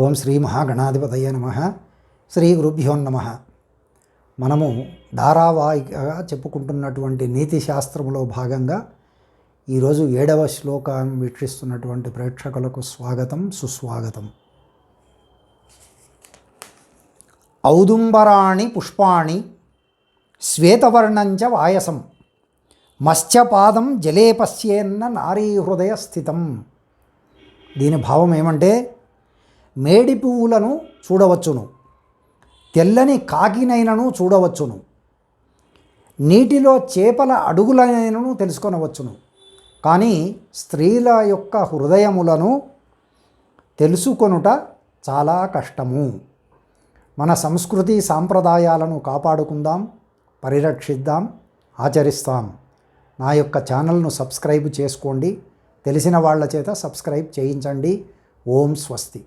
ఓం శ్రీ మహాగణాధిపతయ నమ. శ్రీ గురుభ్యో నమ. మనము ధారావాహికగా చెప్పుకుంటున్నటువంటి నీతి శాస్త్రంలో భాగంగా ఈరోజు ఏడవ శ్లోకాన్ని వీక్షిస్తున్నటువంటి ప్రేక్షకులకు స్వాగతం సుస్వాగతం. ఔదుంబరాణి పుష్పాణి శ్వేతవర్ణంచ వాయసం మత్స్యపాదం జలే పశ్యేన్న నారీ హృదయ స్థితం దీని భావం ఏమంటే మేడి పువ్వులను చూడవచ్చును. తెల్లని కాకినైనను చూడవచ్చును. నీటిలో చేపల అడుగులైనను తెలుసుకొనవచ్చును. కానీ స్త్రీల యొక్క హృదయములను తెలుసుకొనుట చాలా కష్టము. మన సంస్కృతి సాంప్రదాయాలను కాపాడుకుందాం పరిరక్షిద్దాం ఆచరిస్తాం. నా యొక్క ఛానల్ను సబ్స్క్రైబ్ చేసుకోండి. తెలిసిన వాళ్ళ చేత సబ్స్క్రైబ్ చేయించండి. ఓం స్వస్తి.